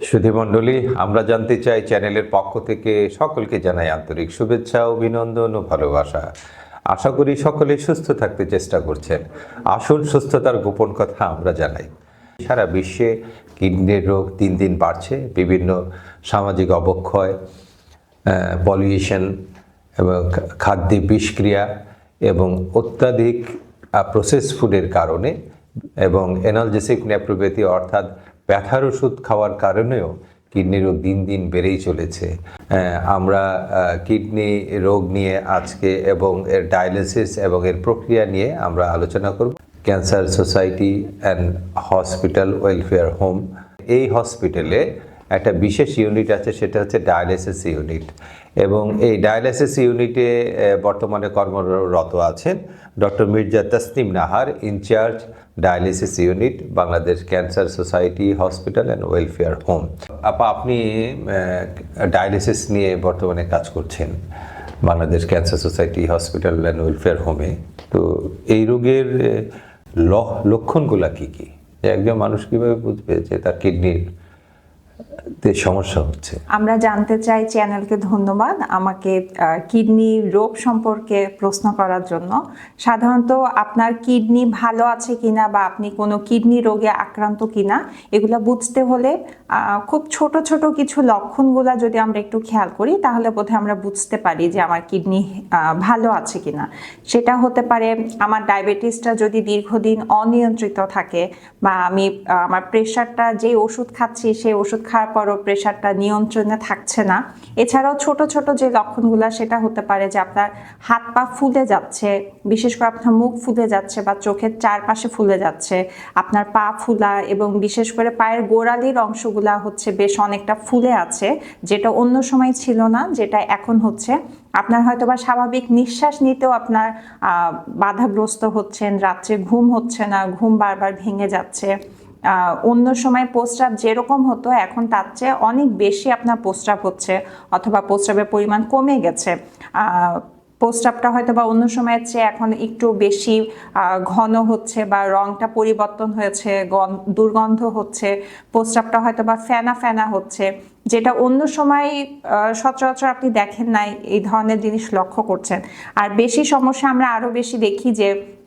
সুধীমণ্ডলী আমরা জানতে চাই চ্যানেলের পক্ষ থেকে সকলকে জানাই আন্তরিক শুভেচ্ছা, অভিনন্দন ও ভালোবাসা। আশা করি সকলে সুস্থ থাকতে চেষ্টা করছেন। আসুন সুস্থতার গোপন কথা আমরা জানাই। সারা বিশ্বে কিডনির রোগ দিন দিন বাড়ছে, বিভিন্ন সামাজিক অবক্ষয় পলিউশন এবং খাদ্যে বিষক্রিয়া এবং অত্যাধিক প্রসেস ফুডের কারণে এবং এনালজেসিক নেপ্রোপ্যাথি অর্থাৎ ব্যথার ওষুধ খাওয়ার কারণেও কিডনি রোগ দিন দিন বেড়েই চলেছে। আমরা কিডনি রোগ নিয়ে আজকে এবং এর ডায়ালিসিস এবং এর প্রক্রিয়া নিয়ে আমরা আলোচনা করব। Cancer society and hospital welfare home. এই হসপিটালে একটা বিশেষ ইউনিট আছে, সেটা হচ্ছে ডায়ালিসিস ইউনিট এবং এই ডায়ালাইসিস ইউনিটে বর্তমানে কর্মরত আছেন doctor Mirza Tasnim Nahar in charge dialysis unit Bangladesh cancer society hospital and welfare home. আপা, আপনি ডায়ালিসিস নিয়ে বর্তমানে কাজ করছেন Bangladesh cancer society hospital and welfare হোমে। তো এই রোগের লক্ষণগুলা কি কি? একজন মানুষ কীভাবে বুঝবে যে তার কিডনির সমস্যা হচ্ছে। আমরা জানতে চাই চ্যানেলকে ধন্যবাদ আমাকে কিডনি রোগ সম্পর্কে প্রশ্ন করার জন্য। সাধারণত আপনার কিডনি ভালো আছে কিনা বা আপনি কোনো কিডনি রোগে আক্রান্ত কিনা, এগুলো বুঝতে হলে খুব ছোট ছোট কিছু লক্ষণগুলো যদি আমরা একটু খেয়াল করি, তাহলে বোধহয় আমরা বুঝতে পারি যে আমার কিডনি ভালো আছে কিনা। সেটা হতে পারে আমার ডায়াবেটিসটা যদি দীর্ঘদিন অনিয়ন্ত্রিত থাকে বা আমি আমার প্রেশারটা যে ওষুধ খাচ্ছি সেই ওষুধ খাওয়ার পরও প্রেশারটা নিয়ন্ত্রণে থাকছে না। এছাড়াও ছোট ছোট যে লক্ষণগুলো, সেটা হতে পারে যে আপনার হাত পা ফুলে যাচ্ছে, বিশেষ করে আপনার মুখ ফুলে যাচ্ছে বা চোখের চারপাশে ফুলে যাচ্ছে, আপনার পা ফুলা এবং বিশেষ করে পায়ের গোড়ালির অংশগুলা হচ্ছে বেশ অনেকটা ফুলে আছে, যেটা অন্য সময় ছিল না, যেটা এখন হচ্ছে। আপনার হয়তো বা স্বাভাবিক নিঃশ্বাস নিতেও আপনার বাধাগ্রস্ত হচ্ছেন, রাত্রে ঘুম হচ্ছে না, ঘুম বারবার ভেঙে যাচ্ছে। অন্য সময় প্রস্রাব যেরকম হতো, এখন তার চেয়ে অনেক বেশি আপনার প্রস্রাব হচ্ছে অথবা প্রস্রাবের পরিমাণ কমে গেছে। প্রস্রাবটা হয়তো বা অন্য সময়ের চেয়ে এখন একটু বেশি ঘন হচ্ছে বা রংটা পরিবর্তন হয়েছে, গন- দুর্গন্ধ হচ্ছে প্রস্রাবটা হয়তো বা ফেনা ফেনা হচ্ছে, যেটা অন্য সময় সচরাচর আপনি দেখেন নাই, এই ধরনের জিনিস লক্ষ্য করছেন। আর বেশি সমস্যা আমরা আরও বেশি দেখি যে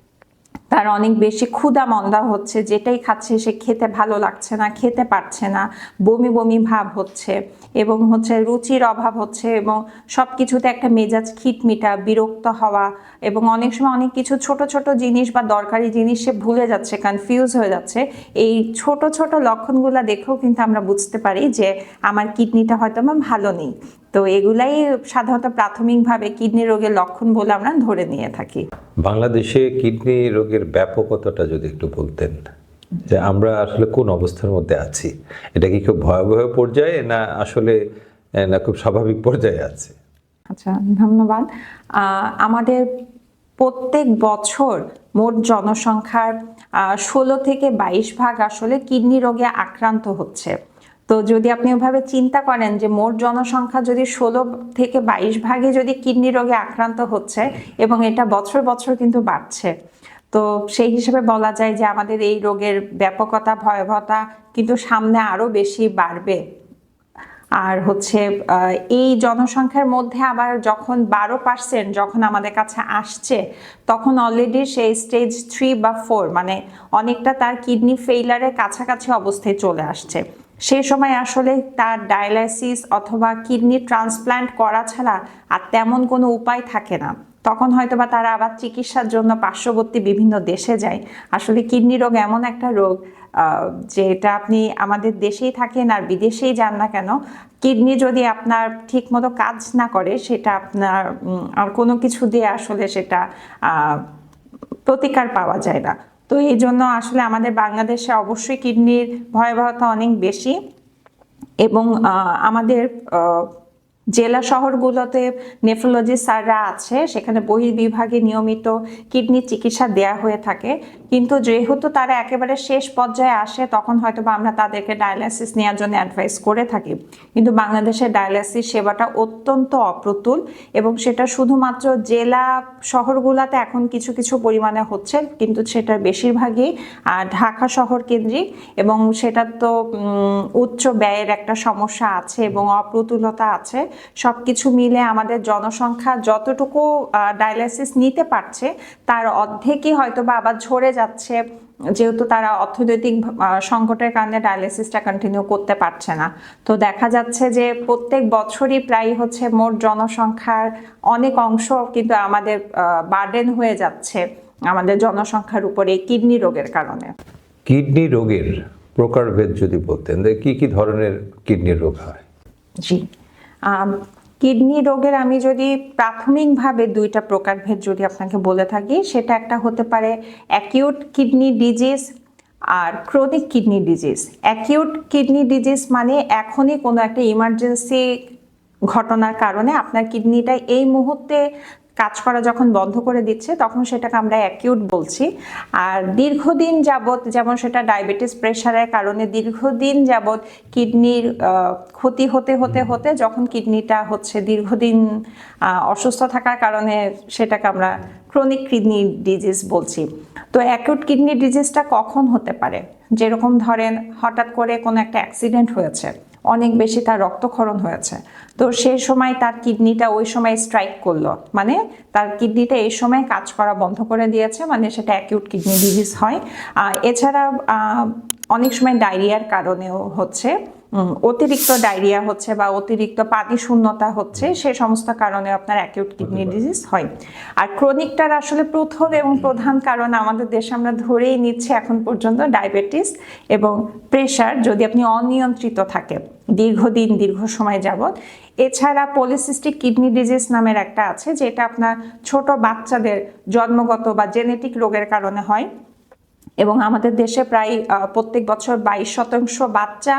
তার অনেক বেশি ক্ষুধা মন্দা হচ্ছে, যেটাই খাচ্ছে সে খেতে ভালো লাগছে না, খেতে পারছে না, বমি বমি ভাব হচ্ছে এবং হচ্ছে রুচির অভাব হচ্ছে এবং সব কিছুতে একটা মেজাজ খিটমিটা বিরক্ত হওয়া এবং অনেক সময় অনেক কিছু ছোট ছোট জিনিস বা দরকারি জিনিস সে ভুলে যাচ্ছে কনফিউজ হয়ে যাচ্ছে। এই ছোট ছোট লক্ষণগুলো দেখেও কিন্তু আমরা বুঝতে পারি যে আমার কিডনিটা হয়তো আমার ভালো নেই। তো এগুলাই সাধারণত প্রাথমিকভাবে কিডনি রোগের লক্ষণ বলে আমরা ধরে নিয়ে থাকি। বাংলাদেশে কিডনি রোগের ব্যাপকতাটা যদি একটু বলতেন যে আমরা আসলে কোন অবস্থার মধ্যে আছি? এটা কি খুব ভয়াবহ পর্যায়ে না আসলে না খুব স্বাভাবিক পর্যায়ে আছে? আচ্ছা ধন্যবাদ। আমাদের প্রত্যেক বছর মোট জনসংখ্যার ষোলো থেকে বাইশ ভাগ আসলে কিডনি রোগে আক্রান্ত হচ্ছে। তো যদি আপনি ওভাবে চিন্তা করেন যে মোট জনসংখ্যা যদি ষোলো থেকে বাইশ ভাগে যদি কিডনি রোগে আক্রান্ত হচ্ছে এবং এটা বছর বছর কিন্তু বাড়ছে, তো সেই হিসেবে বলা যায় যে আমাদের এই রোগের ব্যাপকতা, ভয়াবহতা কিন্তু সামনে আরও বেশি বাড়বে। আর হচ্ছে এই জনসংখ্যার মধ্যে আবার যখন বারো পার্সেন্ট যখন আমাদের কাছে আসছে, তখন অলরেডি সেই স্টেজ থ্রি বা ফোর মানে অনেকটা তার কিডনি ফেইলারের কাছাকাছি অবস্থায় চলে আসছে। সেই সময় আসলে তার ডায়ালাইসিস অথবা কিডনি ট্রান্সপ্ল্যান্ট করা ছাড়া আর তেমন কোনো উপায় থাকে না। তখন হয়তো বা তারা আবার চিকিৎসার জন্য পার্শ্ববর্তী বিভিন্ন দেশে যায়। আসলে কিডনি রোগ এমন একটা রোগ যেটা আপনি আমাদের দেশেই থাকেন আর বিদেশেই যান না কেন কিডনি যদি আপনার ঠিক মতো কাজ না করে, সেটা আপনার আর কোনো কিছু দিয়ে আসলে সেটা প্রতিকার পাওয়া যায় না। তো এই জন্য আসলে আমাদের বাংলাদেশে অবশ্যই কিডনির ভয়াবহতা অনেক বেশি এবং আমাদের জেলা শহরগুলোতে নেফ্রোলজি স্যাররা আছে, সেখানে বহির্বিভাগে নিয়মিত কিডনি চিকিৎসা দেয়া হয়ে থাকে। কিন্তু যেহেতু তারা একেবারে শেষ পর্যায়ে আসে, তখন হয়তো বা আমরা তাদেরকে ডায়ালাইসিস নেওয়ার জন্য অ্যাডভাইস করে থাকি। কিন্তু বাংলাদেশের ডায়ালাইসিস সেবাটা অত্যন্ত অপ্রতুল এবং সেটা শুধুমাত্র জেলা শহরগুলোতে এখন কিছু কিছু পরিমাণে হচ্ছে, কিন্তু সেটার বেশিরভাগই ঢাকা শহর কেন্দ্রিক এবং সেটা তো উচ্চ ব্যয়ের একটা সমস্যা আছে এবং অপ্রতুলতা আছে। সব কিছু মিলে আমাদের জনসংখ্যা যতটুকু ডায়ালাইসিস নিতে পারছে তার অর্ধেকই হয়তো বা আবার ঝরে যাচ্ছে। যেহেতু তারা অর্থনৈতিক সংকটের কারণে ডায়ালিসিসটা কন্টিনিউ করতে পারছে না। তো দেখা যাচ্ছে যে প্রত্যেক বছরই প্রায় হচ্ছে মোট জনসংখ্যার অনেক অংশ কিন্তু আমাদের বার্ডেন হয়ে যাচ্ছে আমাদের জনসংখ্যার উপরে কিডনি রোগের কারণে। কিডনি রোগের প্রকারভেদ যদি বলতেন কি কি ধরনের কিডনি রোগ হয়? জি। কিডনি রোগের আমি যদি প্রাথমিকভাবে দুইটা প্রকারভেদ যদি আপনাকে বলে থাকি, সেটা একটা হতে পারে অ্যাকিউট কিডনি ডিজিজ আর chronic kidney disease acute kidney disease মানে এখনই কোনো একটা ইমার্জেন্সি ঘটনার কারণে আপনার কিডনিটা এই মুহূর্তে কাজ করা যখন বন্ধ করে দিচ্ছে তখন সেটাকে আমরা অ্যাকিউট বলছি। আর দীর্ঘদিন যাবৎ যেমন সেটা ডায়াবেটিস প্রেশারের কারণে দীর্ঘদিন যাবৎ কিডনির ক্ষতি হতে হতে হতে যখন কিডনিটা হচ্ছে দীর্ঘদিন অসুস্থ থাকার কারণে সেটাকে আমরা ক্রনিক কিডনি ডিজিজ বলছি। তো অ্যাকিউট কিডনি ডিজিজটা কখন হতে পারে? যেরকম ধরেন হঠাৎ করে কোনো একটা অ্যাক্সিডেন্ট হয়েছে। অনেক বেশি তার রক্তক্ষরণ হয়েছে। তো সেই সময় তার কিডনিটা ওই সময় স্ট্রাইক করল। মানে তার কিডনিটা এই সময় কাজ করা বন্ধ করে দিয়েছে মানে সেটা অ্যাকিউট কিডনি ডিজিজ হয়। এছাড়া অনেক সময় ডায়রিয়ার কারণেও হচ্ছে। অতিরিক্ত ডায়রিয়া হচ্ছে বা অতিরিক্ত পানি শূন্যতা হচ্ছে সে সমস্ত কারণে আপনার অ্যাকিউট কিডনি ডিজিজ হয়। আর ক্রনিকটার আসলে প্রথম এবং প্রধান কারণ আমাদের দেশে আমরা ধরেই নিচ্ছি এখন পর্যন্ত ডায়াবেটিস এবং প্রেশার যদি আপনি অনিয়ন্ত্রিত থাকে দীর্ঘদিন দীর্ঘ সময় যাবত এছাড়া পলিসিস্টিক কিডনি ডিজিজ নামের একটা আছে যেটা আপনার ছোট বাচ্চাদের জন্মগত বা জেনেটিক রোগের কারণে হয়। এবং আমাদের দেশে প্রায় প্রত্যেক বছর বাইশ শতাংশ বাচ্চা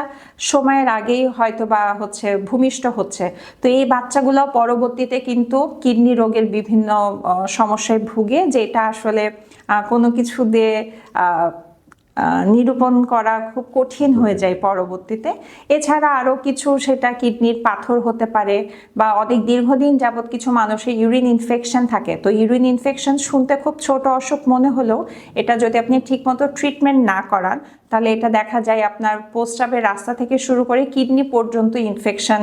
সময়ের আগেই হয়তো বা হচ্ছে ভূমিষ্ঠ হচ্ছে। তো এই বাচ্চাগুলো পরবর্তীতে কিন্তু কিডনি রোগের বিভিন্ন সমস্যায় ভুগে, যেটা আসলে কোনো কিছু দিয়ে নিরূপণ করা খুব কঠিন হয়ে যায় পরবর্তীতে। এছাড়া আরও কিছু সেটা কিডনির পাথর হতে পারে বা অনেক দীর্ঘদিন যাবৎ কিছু মানুষের ইউরিন ইনফেকশন থাকে। তো ইউরিন ইনফেকশন শুনতে খুব ছোট অসুখ মনে হলেও এটা যদি আপনি ঠিকমতো ট্রিটমেন্ট না করান, তাহলে এটা দেখা যায় আপনার প্রস্রাবের রাস্তা থেকে শুরু করে কিডনি পর্যন্ত ইনফেকশন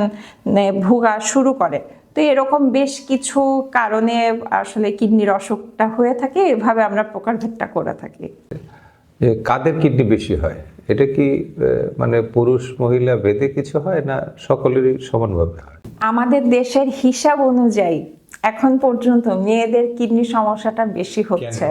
ভোগা শুরু করে। তো এরকম বেশ কিছু কারণে আসলে কিডনির অসুখটা হয়ে থাকে। এভাবে আমরা প্রকারভেদটা করে থাকি। যে কাদের কিডনি বেশি হয়? এটা কি মানে পুরুষ মহিলা ভেদে কিছু হয় না সকলেরই সমানভাবে হয়? আমাদের দেশের হিসাব অনুযায়ী এখন পর্যন্ত মেয়েদের কিডনি সমস্যাটা বেশি হচ্ছে।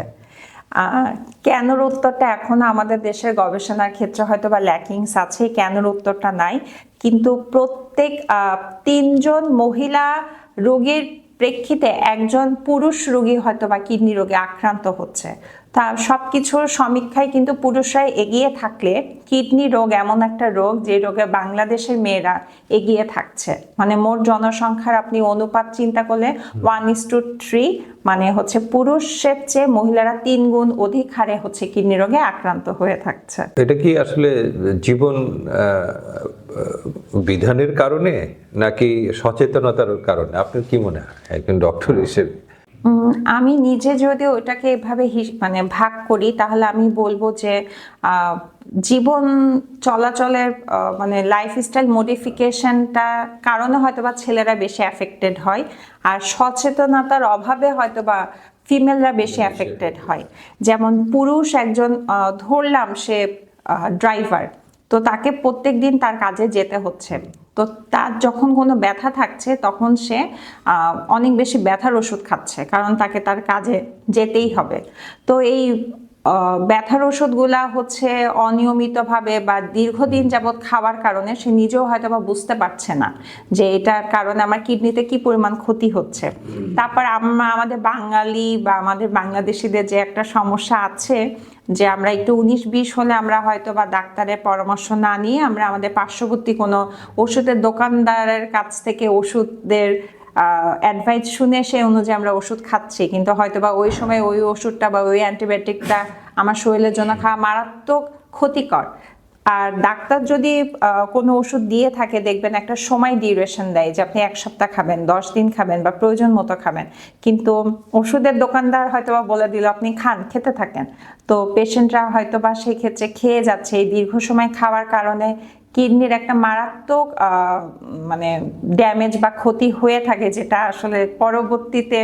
কেনর উত্তরটা এখন আমাদের দেশের গবেষণার ক্ষেত্রে হয়তো বা ল্যাকিংস আছে কেনর উত্তরটা নাই। কিন্তু প্রত্যেক আহ, তিনজন মহিলা রোগীর প্রেক্ষিতে একজন পুরুষ রোগী হয়তো বা কিডনি রোগে আক্রান্ত হচ্ছে। তা সব কিছুর সমীক্ষায় কিন্তু পুরুষরাই এগিয়ে থাকলে কিডনি রোগ এমন একটা রোগ যে রোগে বাংলাদেশের মেয়েরা এগিয়ে থাকছে। মানে মোট জনসংখ্যার আপনি অনুপাত চিন্তা করলে ওয়ান ইস টু থ্রি মানে হচ্ছে পুরুষের চেয়ে মহিলারা তিন গুণ অধিক হারে হচ্ছে কিডনি রোগে আক্রান্ত হয়ে থাকছে। এটা কি আসলে জীবন বিধানের কারণে নাকি সচেতনতার কারণে? আপনার কি মনে হয়? একজন ডক্টর হিসেবে। আমি নিজে যদি ওটাকে এভাবে মানে ভাগ করি তাহলে আমি বলব যে জীবন চলাচলের মানে লাইফস্টাইল মডিফিকেশনটা কারণে হয়তো বা ছেলেরা বেশি অ্যাফেক্টেড হয় আর সচেতনতার অভাবে হয়তো বা ফিমেলরা বেশি। অ্যাফেক্টেড হয়। যেমন পুরুষ একজন ধরলাম সে ড্রাইভার তো তাকে প্রত্যেক দিন তার কাজে যেতে হচ্ছে। তো তার যখন কোনো ব্যথা থাকছে তখন সে অনেক বেশি ব্যথার ওষুধ খাচ্ছে কারণ তাকে তার কাজে যেতেই হবে। তো এই ব্যথার ওষুধগুলা হচ্ছে অনিয়মিতভাবে বা দীর্ঘদিন যাবৎ খাওয়ার কারণে সে নিজেও হয়তো বা বুঝতে পারছে না যে এটার কারণে আমার কিডনিতে কি পরিমাণ ক্ষতি হচ্ছে। তারপর আমরা আমাদের বাঙালি বা আমাদের বাংলাদেশিদের যে একটা সমস্যা আছে যে আমরা একটু উনিশ বিশ হলে আমরা হয়তো বা ডাক্তারের পরামর্শ না নিয়ে আমরা আমাদের পার্শ্ববর্তী কোনো ওষুধের দোকানদারের কাছ থেকে ওষুধদের অ্যাডভাইস শুনে সেই অনুযায়ী আমরা ওষুধ খাচ্ছি। কিন্তু হয়তো বা ওই সময় ওই ওষুধটা বা ওই অ্যান্টিবায়োটিকটা আমার শরীরের জন্য খাওয়া মারাত্মক ক্ষতিকর। আর ডাক্তার যদি কোনো ওষুধ দিয়ে থাকে, দেখবেন একটা সময় ডিউরেশন দেয় যে আপনি এক সপ্তাহ খাবেন, দশ দিন খাবেন বা প্রয়োজন মতো খাবেন। কিন্তু ওষুধের দোকানদার হয়তো বা বলে দিল, আপনি খান, খেতে থাকেন। তো পেশেন্টরা হয়তো বা সেই ক্ষেত্রে খেয়ে যাচ্ছে এই দীর্ঘ সময় খাওয়ার কারণে। কিডনির একটা মারাত্মক মানে ড্যামেজ বা ক্ষতি হয়ে থাকে, যেটা আসলে পরবর্তীতে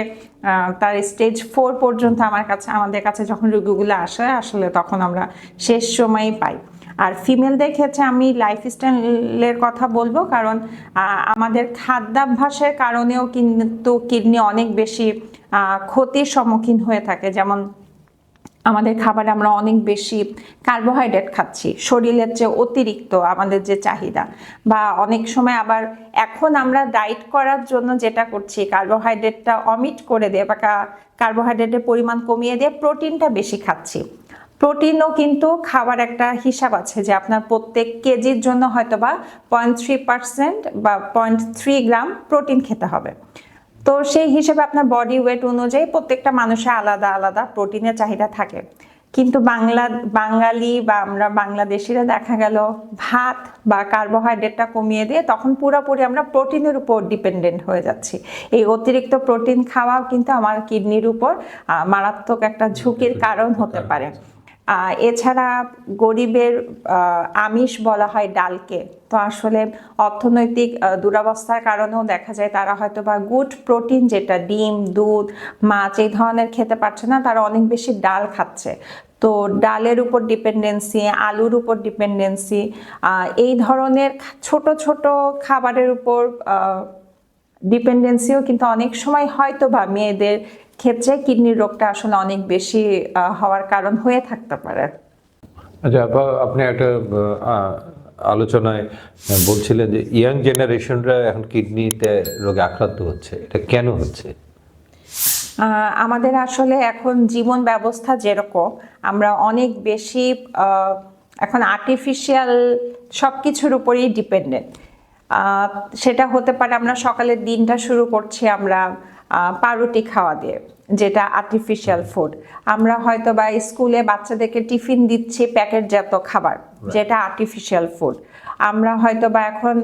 তার স্টেজ ফোর পর্যন্ত আমার কাছে, আমাদের কাছে যখন রোগীগুলো আসে, আসলে তখন আমরা শেষ সময়ই পাই। আর ফিমেলদের ক্ষেত্রে আমি লাইফস্টাইলের কথা বলব, কারণ আমাদের খাদ্যাভ্যাসের কারণেও কিন্তু কিডনি অনেক বেশি ক্ষতির সম্মুখীন হয়ে থাকে। যেমন, আমাদের খাবারে আমরা অনেক বেশি কার্বোহাইড্রেট খাচ্ছি, শরীরের চেয়ে অতিরিক্ত আমাদের যে চাহিদা। বা অনেক সময় আবার এখন আমরা ডায়েট করার জন্য যেটা করছি কার্বোহাইড্রেটটা অমিট করে দিয়ে বা কার্বোহাইড্রেটের পরিমাণ কমিয়ে দিয়ে প্রোটিনটা বেশি খাচ্ছি। প্রোটিনও কিন্তু খাবার একটা হিসাব আছে যে আপনার প্রত্যেক কেজির জন্য হয়তো বা পয়েন্ট থ্রি পার্সেন্ট বা পয়েন্ট থ্রি গ্রাম প্রোটিন খেতে হবে। তো সেই হিসেবে আপনার বডি ওয়েট অনুযায়ী প্রত্যেকটা মানুষের আলাদা আলাদা প্রোটিনের চাহিদা থাকে। কিন্তু বাংলা বাঙালি বা আমরা বাংলাদেশিরা দেখা গেল ভাত বা কার্বোহাইড্রেটটা কমিয়ে দিয়ে তখন পুরোপুরি আমরা প্রোটিনের উপর ডিপেন্ডেন্ট হয়ে যাচ্ছি। এই অতিরিক্ত প্রোটিন খাওয়াও কিন্তু আমার কিডনির উপর মারাত্মক একটা ঝুঁকির কারণ হতে পারে। এছাড়া গরিবের আমিষ বলা হয় ডালকে। তো আসলে অর্থনৈতিক দুরাবস্থার কারণেও দেখা যায় তারা হয়তো বা গুড প্রোটিন যেটা ডিম, দুধ, মাছ এই ধরনের খেতে পারছে না, তারা অনেক বেশি ডাল খাচ্ছে। তো ডালের উপর ডিপেন্ডেন্সি, আলুর উপর ডিপেন্ডেন্সি এই ধরনের ছোট ছোট খাবারের উপর ডিপেন্ডেন্সিও কিন্তু অনেক সময় হয়তো বা মেয়েদের ক্ষেত্রে কিডনির রোগটা আসলে অনেক বেশি হওয়ার কারণ হয়ে থাকতে পারে। আচ্ছা আপনি একটা আলোচনায় বলছিলেন যে ইয়াং জেনারেশনরা এখন কিডনিতে রোগে আক্রান্ত হচ্ছে। এটা কেন হচ্ছে? আমাদের আসলে এখন জীবন ব্যবস্থা যেরকম আমরা অনেক বেশি এখন আর্টিফিশিয়াল সব কিছুর উপরেই ডিপেন্ডেন্ট সেটা হতে পারে আমরা সকালের দিনটা শুরু করছি আমরা পাউরুটি খাওয়া দিয়ে যেটা আর্টিফিশিয়াল ফুড আমরা হয়তো বা স্কুলে বাচ্চাদেরকে টিফিন দিচ্ছি প্যাকেটজাত খাবার যেটা আর্টিফিশিয়াল ফুড আমরা হয়তো বা এখন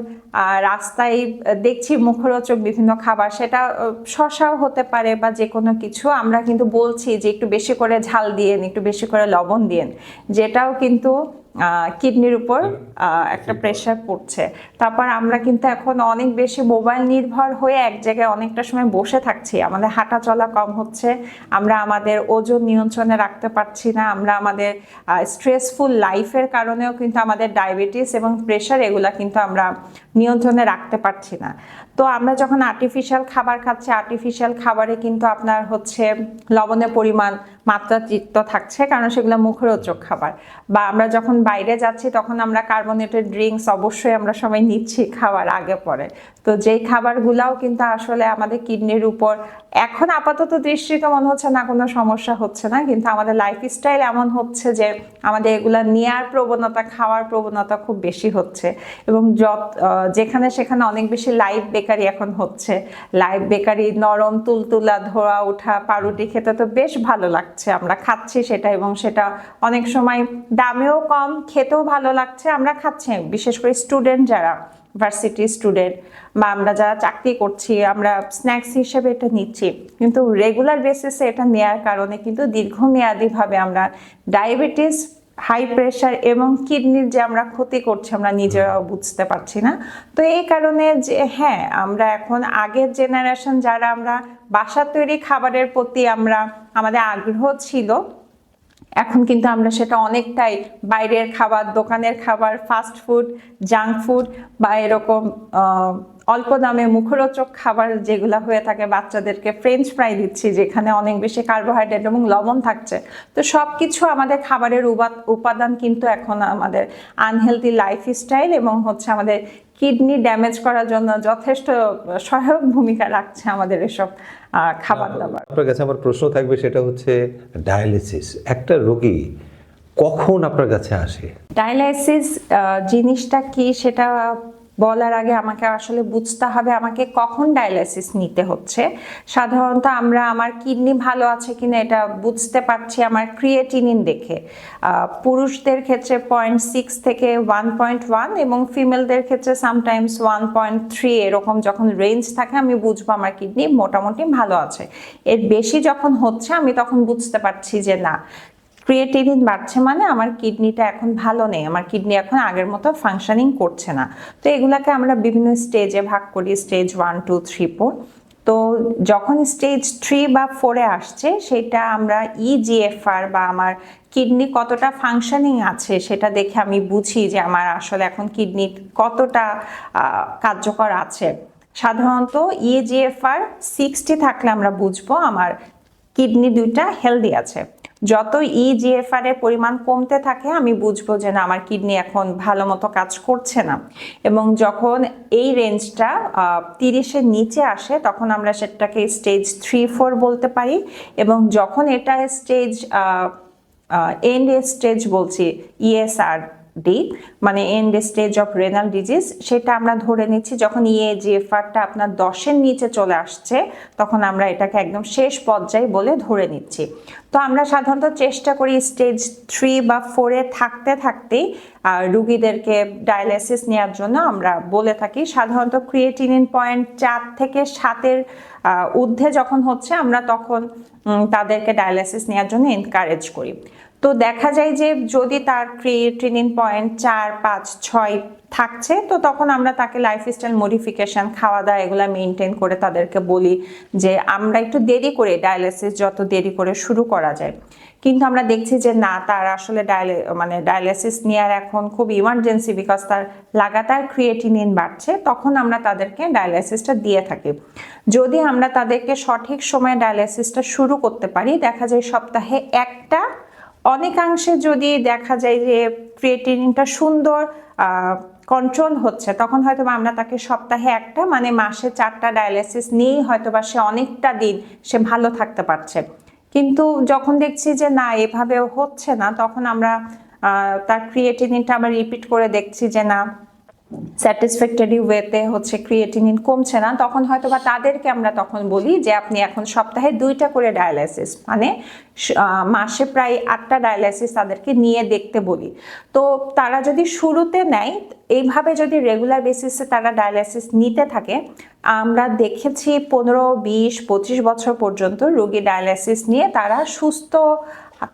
রাস্তায় দেখছি মুখরোচক বিভিন্ন খাবার সেটা শশাও হতে পারে বা যে কোনো কিছু। আমরা কিন্তু বলছি যে একটু বেশি করে ঝাল দিয়েন একটু বেশি করে লবণ দিয়েন যেটাও কিন্তু কিডনির উপর একটা প্রেশার পড়ছে। তারপর আমরা কিন্তু এখন অনেক বেশি মোবাইল নির্ভর হয়ে এক জায়গায় অনেকটা সময় বসে থাকছি। আমাদের হাঁটা চলা কম হচ্ছে আমরা আমাদের ওজন নিয়ন্ত্রণে রাখতে পারছি না আমরা আমাদের স্ট্রেসফুল লাইফের কারণেও কিন্তু আমাদের ডায়াবেটিস এবং প্রেশার এগুলা কিন্তু আমরা নিয়ন্ত্রণে রাখতে পারছি না। তো আমরা যখন আর্টিফিশিয়াল খাবার খাচ্ছি আর্টিফিশিয়াল খাবারে কিন্তু আপনার হচ্ছে লবণের পরিমাণ মাত্রাতিরিক্ত থাকছে কারণ সেগুলো মুখরোচক খাবার। বা আমরা যখন বাইরে যাচ্ছি, তখন আমরা কার্বনেটেড ড্রিঙ্কস অবশ্যই আমরা সবাই নিচ্ছি খাবার আগে পরে। তো যেই খাবারগুলাও কিন্তু আসলে আমাদের কিডনির উপর এখন আপাতত দৃষ্টিতে মনে হচ্ছে না, কোনো সমস্যা হচ্ছে না, কিন্তু আমাদের লাইফস্টাইল এমন হচ্ছে যে আমাদের এগুলা নেয়ার প্রবণতা, খাওয়ার প্রবণতা খুব বেশি হচ্ছে। এবং যত যেখানে সেখানে অনেক বেশি লাইভ বেকারি এখন হচ্ছে। লাইভ বেকারি, নরম তুলতুলা, ধোয়া ওঠা পাউরুটি খেতে তো বেশ ভালো লাগছে। আমরা খাচ্ছি সেটা এবং সেটা অনেক সময় দামেও কম, খেতেও ভালো লাগছে, আমরা খাচ্ছি। বিশেষ করে স্টুডেন্ট যারা ভার্সিটি স্টুডেন্ট বা আমরা যারা চাকরি করছি, আমরা স্ন্যাক্স হিসেবে এটা নিচ্ছি। কিন্তু রেগুলার বেসিসে এটা নেয়ার কারণে কিন্তু দীর্ঘমেয়াদীভাবে আমরা ডায়াবেটিস হাই প্রেশার এবং কিডনির যে আমরা ক্ষতি করছি আমরা নিজেরাও বুঝতে পারছি না। তো এই কারণে যে হ্যাঁ আমরা এখন আগের জেনারেশন যারা আমরা বাসা তৈরি খাবারের প্রতি আমরা, আমাদের আগ্রহ ছিল এখন কিন্তু আমরা সেটা অনেকটাই বাইরের খাবার, দোকানের খাবার ফাস্ট ফুড জাঙ্ক ফুড বা এরকম অল্প দামে মুখরোচক খাবার যেগুলো হয়ে থাকে বাচ্চাদেরকে ফ্রেঞ্চ ফ্রাই দিচ্ছি, যেখানে অনেক বেশি কার্বোহাইড্রেট এবং লবণ থাকছে। তো সব কিছু আমাদের খাবারের উপাদান কিন্তু এখন আমাদের আনহেলদি লাইফস্টাইল এবং হচ্ছে আমাদের কিডনি ড্যামেজ করার জন্য যথেষ্ট সহায়ক ভূমিকা রাখছে আমাদের এসব খাবার দাবার আপনার কাছে আমার প্রশ্ন থাকবে সেটা হচ্ছে ডায়ালিসিস একটা রোগী কখন আপনার কাছে আসে? ডায়ালাইসিস জিনিসটা কি সেটা বলার আগে আমাকে আসলে বুঝতে হবে, আমাকে কখন ডায়ালাইসিস নিতে হচ্ছে। সাধারণত আমরা, আমার কিডনি ভালো আছে কিনা এটা বুঝতে পারছি আমার ক্রিয়েটিনিন দেখে। পুরুষদের ক্ষেত্রে পয়েন্ট সিক্স থেকে ওয়ান পয়েন্ট ওয়ান এবং ফিমেলদের ক্ষেত্রে সামটাইমস ওয়ান পয়েন্ট থ্রি এরকম যখন রেঞ্জ থাকে আমি বুঝব আমার কিডনি মোটামুটি ভালো আছে। এর বেশি যখন হচ্ছে আমি তখন বুঝতে পারছি যে না। ক্রিয়েটিনিন বাড়ছে মানে আমার কিডনিটা এখন ভালো নেই। আমার কিডনি এখন আগের মতো ফাংশনিং করছে না। তো এগুলাকে আমরা বিভিন্ন স্টেজে ভাগ করি stage one two three four তো যখন স্টেজ থ্রি বা ফোরে আসছে, সেটা আমরা E ইজিএফআর বা আমার কিডনি কতটা ফাংশনিং আছে, সেটা দেখে আমি বুঝি যে আমার আসলে এখন কিডনি কতটা কার্যকর আছে। সাধারণত E ইজিএফআর সিক্সটি থাকলে আমরা বুঝব আমার কিডনি দুইটা হেলদি আছে। যত E ইজিএফআর এর পরিমাণ কমতে থাকে, আমি বুঝব যে না, আমার কিডনি এখন ভালো মতো কাজ করছে না। এবং যখন এই রেঞ্জটা তিরিশের নিচে আসে, তখন আমরা সেটাকে স্টেজ থ্রি, ফোর বলতে পারি। এবং যখন এটা স্টেজ এন্ড স্টেজ বলছি E ইএসআর ডি মানে end stage of renal disease সেটা আমরা ধরে নিচ্ছি যখন E ইএজিএফআরটা আপনার দশের নিচে চলে আসছে, তখন আমরা এটাকে একদম শেষ পর্যায়ে বলে ধরে নিচ্ছি। তো আমরা সাধারণত চেষ্টা করি স্টেজ থ্রি বা ফোরে থাকতে থাকতেই রুগীদেরকে ডায়ালাইসিস নেওয়ার জন্য আমরা বলে থাকি। সাধারণত ক্রিয়েটিনিন পয়েন্ট চার থেকে সাতের ঊর্ধ্বে যখন হচ্ছে আমরা তখন তাদেরকে ডায়ালাইসিস নেওয়ার জন্য এনকারেজ করি। তো দেখা যায় যে যদি তার ক্রিয়েটিনিন পয়েন্ট চার, পাঁচ, ছয় থাকছে, তো তখন আমরা তাকে লাইফস্টাইল মডিফিকেশন খাওয়া দাওয়া এগুলো মেনটেন করে তাদেরকে বলি যে আমরা একটু দেরি করে ডায়ালিসিস যত দেরি করে শুরু করা যায়। কিন্তু আমরা দেখছি যে না, তার আসলে ডায়ালি মানে ডায়ালিসিস নেওয়ার এখন খুব ইমার্জেন্সি বিকজ তার লাগাতার ক্রিয়েটিনিন বাড়ছে, তখন আমরা তাদেরকে ডায়ালিসিসটা দিয়ে থাকি। যদি আমরা তাদেরকে সঠিক সময়ে ডায়ালিসিসটা শুরু করতে পারি, দেখা যায় সপ্তাহে একটা অনেকাংশে যদি দেখা যায় যে ক্রিয়েটিনিনটা সুন্দর কন্ট্রোল হচ্ছে, তখন হয়তো আমরা তাকে সপ্তাহে একটা মানে মাসে চারটা ডায়ালিসিস নিয়েই হয়তো বা সে অনেকটা দিন সে ভালো থাকতে পারছে। কিন্তু যখন দেখছি যে না এভাবে হচ্ছে না, তখন আমরা তার ক্রিয়েটিনটা আমরা রিপিট করে দেখছি যে না স্যাটিসফ্যাক্টরি ওয়েতে হচ্ছে ক্রিয়েটিনিন কমছে না। তখন হয়তো বা তাদেরকে আমরা তখন বলি যে, আপনি এখন সপ্তাহে দুইটা করে ডায়ালাইসিস মানে মাসে প্রায় আটটা ডায়ালাইসিস তাদেরকে নিয়ে দেখতে বলি। তো তারা যদি শুরুতে নেয়, এইভাবে যদি রেগুলার বেসিসে তারা ডায়ালাইসিস নিতে থাকে, আমরা দেখেছি পনেরো, বিশ, পঁচিশ বছর পর্যন্ত রোগী ডায়ালাইসিস নিয়ে তারা সুস্থ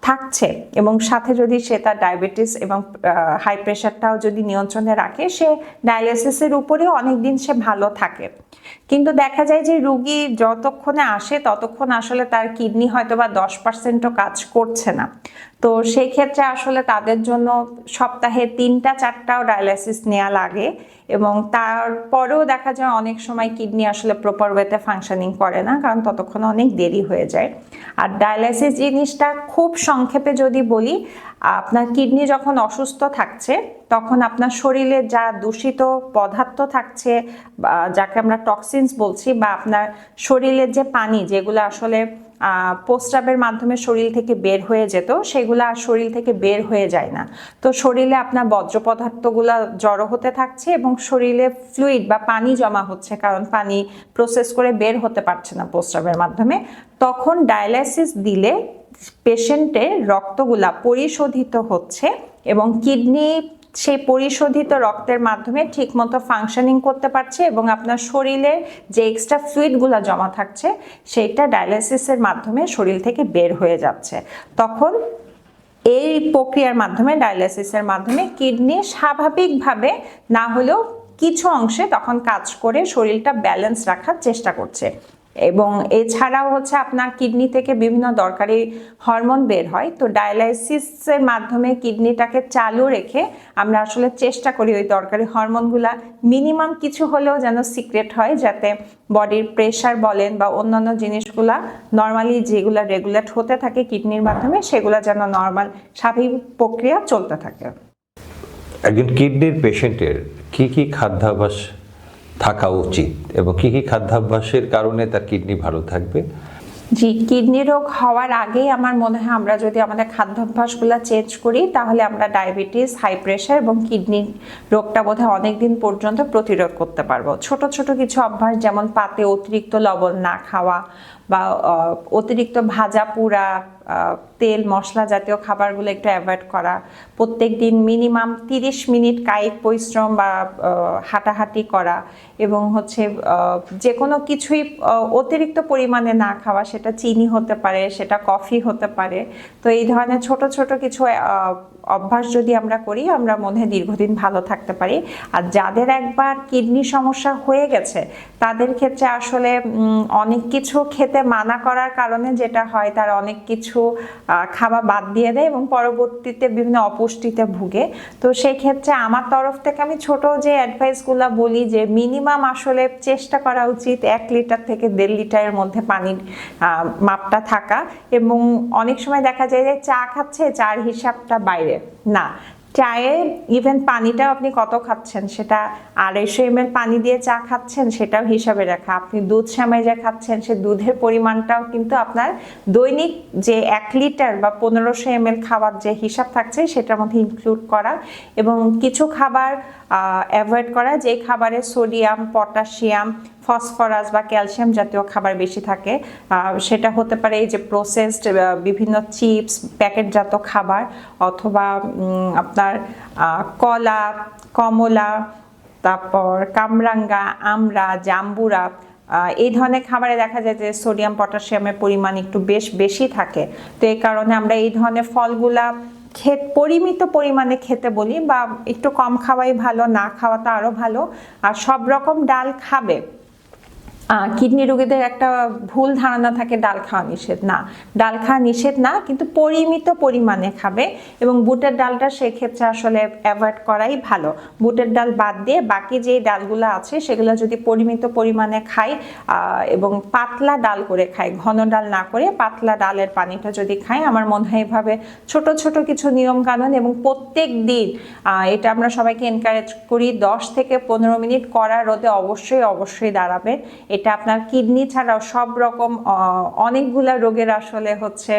থাকছে এবং সাথে যদি সে তার ডায়াবেটিস এবং হাই প্রেশারটাও যদি নিয়ন্ত্রণে রাখে, সে ডায়ালিসিসের উপরেও অনেক দিন সে ভালো থাকে। কিন্তু দেখা যায় যে রুগী যতক্ষণে আসে, ততক্ষণ আসলে তার কিডনি হয়তো বা দশ পার্সেন্টও কাজ করছে না। তো সেই ক্ষেত্রে আসলে তাদের জন্য সপ্তাহে তিনটা, চারটাও ডায়ালাইসিস নেওয়া লাগে এবং তারপরেও দেখা যায় অনেক সময় কিডনি আসলে প্রপার ওয়েতে ফাংশনিং করে না, কারণ ততক্ষণ অনেক দেরি হয়ে যায়। আর ডায়ালাইসিস জিনিসটা খুব সংক্ষেপে যদি বলি আপনার কিডনি যখন অসুস্থ থাকছে, তখন আপনার শরীরে যা দূষিত পদার্থ থাকছে যাকে আমরা টক্সিনস বলছি, বা আপনার শরীরের যে পানি যেগুলো আসলে প্রস্রাবের মাধ্যমে শরীর থেকে বের হয়ে যেত, সেগুলো আর শরীর থেকে বের হয়ে যায় না। তো শরীরে আপনার বর্জ্য পদার্থগুলো জড়ো হতে থাকছে এবং শরীরে ফ্লুইড বা পানি জমা হচ্ছে, কারণ পানি প্রসেস করে বের হতে পারছে না প্রস্রাবের মাধ্যমে। তখন ডায়ালাইসিস দিলে পেশেন্টের রক্তগুলা পরিশোধিত হচ্ছে এবং কিডনি সেই পরিশোধিত রক্তের মাধ্যমে ঠিকমতো ফাংশনিং করতে পারছে এবং আপনার শরীরে যে এক্সট্রা ফ্লুইডগুলো জমা থাকছে, সেইটা ডায়ালাইসিসের মাধ্যমে শরীর থেকে বের হয়ে যাচ্ছে। তখন এই প্রক্রিয়ার মাধ্যমে ডায়ালাইসিসের মাধ্যমে কিডনি স্বাভাবিকভাবে না হলেও কিছু অংশে তখন কাজ করে শরীরটা ব্যালেন্স রাখার চেষ্টা করছে। এবং এছাড়াও হচ্ছে আপনার কিডনি থেকে বিভিন্ন দরকারি হরমোন বের হয়। তো ডায়ালাইসিসের মাধ্যমে কিডনিটাকে চালু রেখে আমরা আসলে চেষ্টা করি ওই দরকারি হরমোনগুলা মিনিমাম কিছু হলেও যেন সিক্রেট হয় যাতে বডির প্রেশার বলেন বা অন্যান্য জিনিসগুলা নর্মালি যেগুলা রেগুলেট হতে থাকে কিডনির মাধ্যমে সেগুলো যেন নর্মাল স্বাভাবিক প্রক্রিয়া চলতে থাকে। একজন কিডনির পেশেন্টের কি কি খাদ্যাভ্যাস থাকা উচিত। এবং কি কি খাদ্যাভ্যাসের কারণে তার কিডনি ভালো থাকবে? জি, কিডনি রোগ হওয়ার আগেই আমার মনে হয় আমরা যদি আমাদের খাদ্যাভ্যাসগুলো চেঞ্জ করি, তাহলে আমরা ডায়াবেটিস হাই প্রেশার এবং কিডনি রোগটা বোধ বোধহয় অনেকদিন পর্যন্ত প্রতিরোধ করতে পারব। ছোট ছোট কিছু অভ্যাস যেমন পাতে অতিরিক্ত লবণ না খাওয়া বা অতিরিক্ত ভাজা পোড়া তেল, মশলা জাতীয় খাবারগুলো একটু অ্যাভয়েড করা। প্রত্যেক দিন মিনিমাম তিরিশ মিনিট কায়িক পরিশ্রম বা হাঁটাহাঁটি করা এবং হচ্ছে যে কোনো কিছুই অতিরিক্ত পরিমাণে না খাওয়া, সেটা চিনি হতে পারে, সেটা কফি হতে পারে। তো এই ধরনের ছোট ছোট কিছু অভ্যাস যদি আমরা করি, আমরা মনে দীর্ঘদিন ভালো থাকতে পারি। আর যাদের একবার কিডনি সমস্যা হয়ে গেছে, তাদের ক্ষেত্রে আসলে অনেক কিছু খেতে মানা করার কারণে যেটা হয়, তার অনেক কিছু আহ, খাওয়া বাদ দিয়ে দেয় এবং পরবর্তীতে বিভিন্ন অপুষ্টিতে ভুগে। তো সেই ক্ষেত্রে আমার তরফ থেকে আমি ছোট যে অ্যাডভাইসগুলো বলি যে মিনিমাম আসলে চেষ্টা করা উচিত এক লিটার থেকে দেড় লিটারের মধ্যে পানির মাপটা থাকা। এবং অনেক সময় দেখা যায় যে চা খাচ্ছে চার হিসাবটা বাইরে। না চায়ে ইভেন পানিটাও আপনি কত খাচ্ছেন? সেটা আড়াইশো এম পানি দিয়ে চা খাচ্ছেন, সেটাও হিসাবে রাখা। আপনি দুধ সামাই যা খাচ্ছেন, সে দুধের পরিমাণটাও কিন্তু আপনার দৈনিক যে এক লিটার বা পনেরোশো এম খাবার যে হিসাব থাকছে, সেটার মধ্যে ইনক্লুড করা এবং কিছু খাবার অ্যাভয়েড করা, যে খাবারে সোডিয়াম পটাশিয়াম ফসফরাস বা ক্যালসিয়াম জাতীয় খাবার বেশি থাকে। সেটা হতে পারে এই যে প্রসেসড বিভিন্ন চিপস প্যাকেটজাত খাবার অথবা আপনার কলা, কমলা, তারপর কামরাঙ্গা, আমড়া, জাম্বুরা এই ধরনের খাবারে দেখা যায় যে সোডিয়াম পটাশিয়ামের পরিমাণ একটু বেশ বেশি থাকে। তো এই কারণে আমরা এই ধরনের ফলগুলা খেত, পরিমিত পরিমাণে খেতে বলি বা একটু কম খাওয়াই ভালো, না খাওয়াটা আরও ভালো। আর সব রকম ডাল খাবে। কিডনি রোগীদের একটা ভুল ধারণা থাকে, ডাল খাওয়া নিষেধ। না, ডাল খাওয়া নিষেধ না, কিন্তু পরিমিত পরিমাণে খাবে এবং বুটের ডালটা সেক্ষেত্রে আসলে অ্যাভয়েড করাই ভালো। বুটের ডাল বাদ দিয়ে বাকি যে ডালগুলো আছে, সেগুলো যদি পরিমিত পরিমাণে খাই এবং পাতলা ডাল করে খাই, ঘন ডাল না করে পাতলা ডালের পানিটা যদি খাই, আমার মনে হয় এভাবে ছোট ছোট কিছু নিয়ম কানুন এবং প্রত্যেক দিন এটা আমরা সবাইকে এনকারেজ করি, দশ থেকে পনেরো মিনিট করা রোদে অবশ্যই অবশ্যই দাঁড়াবে। এটা আপনার কিডনি ছাড়াও সব রকম অনেকগুলা রোগের আসলে হচ্ছে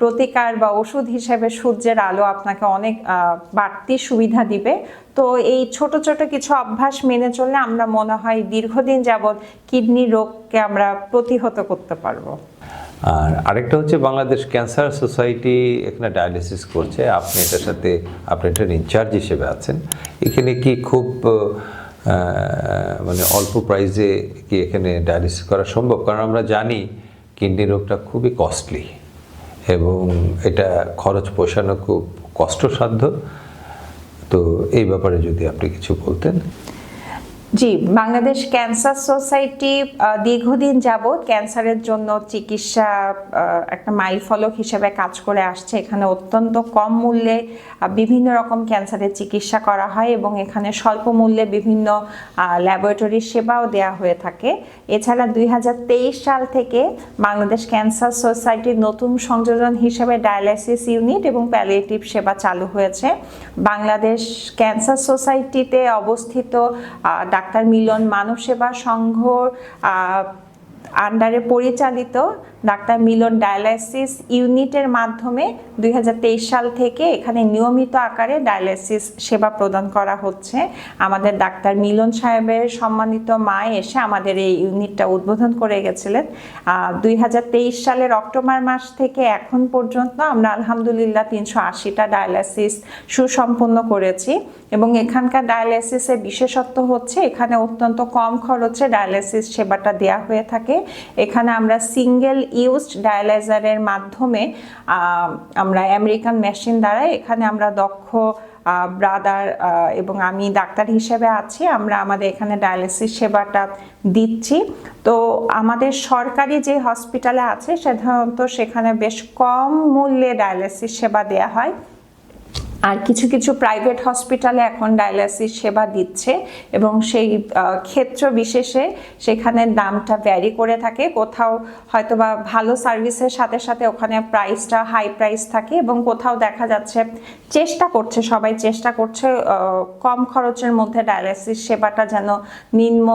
প্রতিকার বা ওষুধ হিসেবে সূর্যের আলো আপনাকে অনেক বাড়তি সুবিধা দিবে। তো এই ছোট ছোট কিছু অভ্যাস মেনে চললে আমরা মনে হয় দীর্ঘদিন যাবৎ কিডনি রোগকে আমরা প্রতিহত করতে পারব। আর আরেকটা হচ্ছে বাংলাদেশ ক্যান্সার সোসাইটি এখানে ডায়ালিসিস করছে। আপনি এটার সাথে, আপনি এটার ইনচার্জ হিসেবে আছেন। এখানে কি খুব মানে অল্প প্রাইসে কি এখানে ডায়ালিসিস করা সম্ভব? কারণ আমরা জানি কিডনি রোগটা খুবই কস্টলি এবং এটা খরচ পোষানো খুব কষ্টসাধ্য। তো এই ব্যাপারে যদি আপনি কিছু বলতেন। জি বাংলাদেশ ক্যান্সার সোসাইটি দীর্ঘদিন যাবৎ ক্যান্সারের জন্য চিকিৎসা একটা মাইলফলক হিসেবে কাজ করে আসছে। এখানে অত্যন্ত কম মূল্যে বিভিন্ন রকম ক্যান্সারের চিকিৎসা করা হয় এবং এখানে স্বল্প মূল্যে বিভিন্ন ল্যাবরেটরি সেবাও দেওয়া হয়ে থাকে। এছাড়া দুই হাজার তেইশ সাল থেকে বাংলাদেশ ক্যান্সার সোসাইটির নতুন সংযোজন হিসেবে ডায়ালাইসিস ইউনিট এবং প্যালিয়েটিভ সেবা চালু হয়েছে। বাংলাদেশ ক্যান্সার সোসাইটিতে অবস্থিত আহ, ডাক্তার মিলন মানব সেবা সংঘ আন্ডারে পরিচালিত ডাক্তার মিলন ডায়ালাইসিস ইউনিটের মাধ্যমে দুই হাজার তেইশ সাল থেকে এখানে নিয়মিত আকারে ডায়ালাইসিস সেবা প্রদান করা হচ্ছে। আমাদের ডাক্তার মিলন সাহেবের সম্মানিত মা এসে আমাদের এই ইউনিটটা উদ্বোধন করে গেছিলেন। দুই হাজার তেইশ সালের অক্টোবর মাস থেকে এখন পর্যন্ত আমরা আলহামদুলিল্লাহ তিনশো আশিটা ডায়ালাইসিস সুসম্পন্ন করেছি। এবং এখানকার ডায়ালাইসিসের বিশেষত্ব হচ্ছে এখানে অত্যন্ত কম খরচে ডায়ালাইসিস সেবাটা দেয়া হয়ে থাকে। এখানে আমরা সিঙ্গেল ইউজড ডায়ালাইজারের মাধ্যমে আমরা আমেরিকান মেশিন দ্বারা এখানে আমরা দক্ষ ব্রাদার এবং আমি ডাক্তার হিসেবে আছি, আমরা আমাদের এখানে ডায়ালিসিস সেবাটা দিচ্ছি। তো আমাদের সরকারি যে হসপিটালে আছে, সাধারণত সেখানে বেশ কম মূল্যে ডায়ালিসিস সেবা দেওয়া হয়। আর কিছু কিছু প্রাইভেট হসপিটালে এখন ডায়ালাসিস সেবা দিচ্ছে এবং সেই ক্ষেত্র বিশেষে সেখানে দামটা ভ্যারি করে থাকে। কোথাও হয়তোবা ভালো সার্ভিসের সাথে সাথে ওখানে প্রাইসটা হাই প্রাইস থাকে এবং কোথাও দেখা যাচ্ছে চেষ্টা করছে, সবাই চেষ্টা করছে কম খরচের মধ্যে ডায়ালাসিস সেবাটা যেন নিম্ন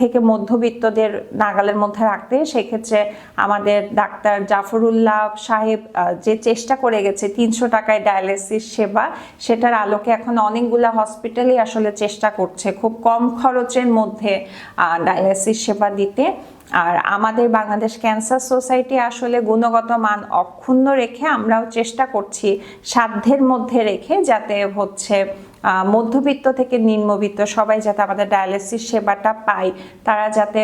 থেকে মধ্যবিত্তদের নাগালের মধ্যে রাখতে, সেক্ষেত্রে আমাদের ডাক্তার জাফরুল্লাহ সাহেব যে চেষ্টা করে গেছে তিনশো টাকায় ডায়ালিসিস সেবা, সেটার আলোকে এখন অনেকগুলা হসপিটালই আসলে চেষ্টা করছে খুব কম খরচের মধ্যে ডায়ালিসিস সেবা দিতে। আর আমাদের বাংলাদেশ ক্যান্সার সোসাইটি আসলে গুণগত মান অক্ষুণ্ণ রেখে আমরাও চেষ্টা করছি সাধ্যের মধ্যে রেখে যাতে হচ্ছে মধ্যবিত্ত থেকে নিম্নবিত্ত, সবাই যাতে আমাদের ডায়ালাইসিস সেবাটা পায়। তারা যাতে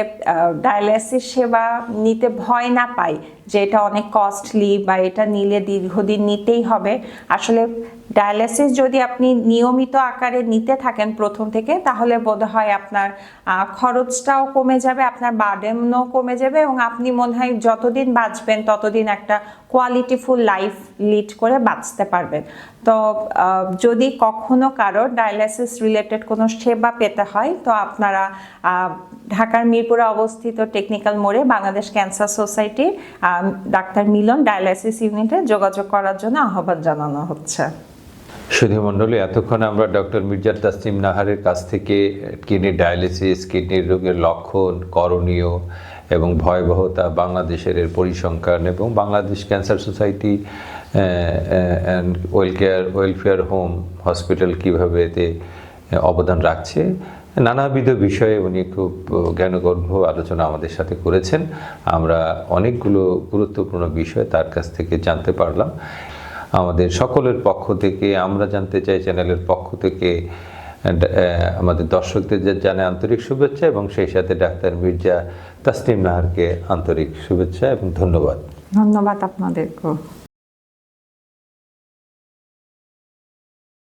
ডায়ালিসিস সেবা নিতে ভয় না পায় যে এটা অনেক কস্টলি বা এটা নিলে দীর্ঘদিন নিতেই হবে। আসলে ডায়ালিসিস যদি আপনি নিয়মিত আকারে নিতে থাকেন প্রথম থেকে, তাহলে বোধহয় আপনার খরচটাও কমে যাবে, আপনার বার্ডেনও কমে যাবে এবং আপনি মনে হয় যতদিন বাঁচবেন ততদিন একটা কোয়ালিটিফুল লাইফ লিড করে বাঁচতে পারবেন। তো যদি কখনো কারোর ডায়ালিসিস রিলেটেড কোনো সেবা পেতে হয়, তো আপনারা ঢাকার মিরপুরে অবস্থিত টেকনিক্যাল মোড়ে Bangladesh cancer society doctor Milon dialysis ইউনিটে যোগাযোগ করার জন্য আহ্বান জানানো হচ্ছে। সুধী মণ্ডলী, এতক্ষণ আমরা ডক্টর মির্জা তাসনিম নাহারের কাছ থেকে কিডনি ডায়ালিসিস, কিডনির রোগের লক্ষণ, করণীয় এবং ভয়াবহতা, বাংলাদেশের এর পরিসংখ্যান এবং Bangladesh cancer society and wellcare welfare home hospital কীভাবে এতে অবদান রাখছে। নানাবিধ বিষয়ে উনি খুব জ্ঞানগর্ভ আলোচনা আমাদের সাথে করেছেন। আমরা অনেকগুলো গুরুত্বপূর্ণ বিষয় তার কাছ থেকে জানতে পারলাম। আমাদের সকলের পক্ষ থেকে, আমরা জানতে চাই চ্যানেলের পক্ষ থেকে আমাদের দর্শকদের জানে আন্তরিক শুভেচ্ছা এবং সেই সাথে ডাক্তার মির্জা তাসলিম নাহারকে আন্তরিক শুভেচ্ছা এবং ধন্যবাদ। ধন্যবাদ আপনাদেরকেও।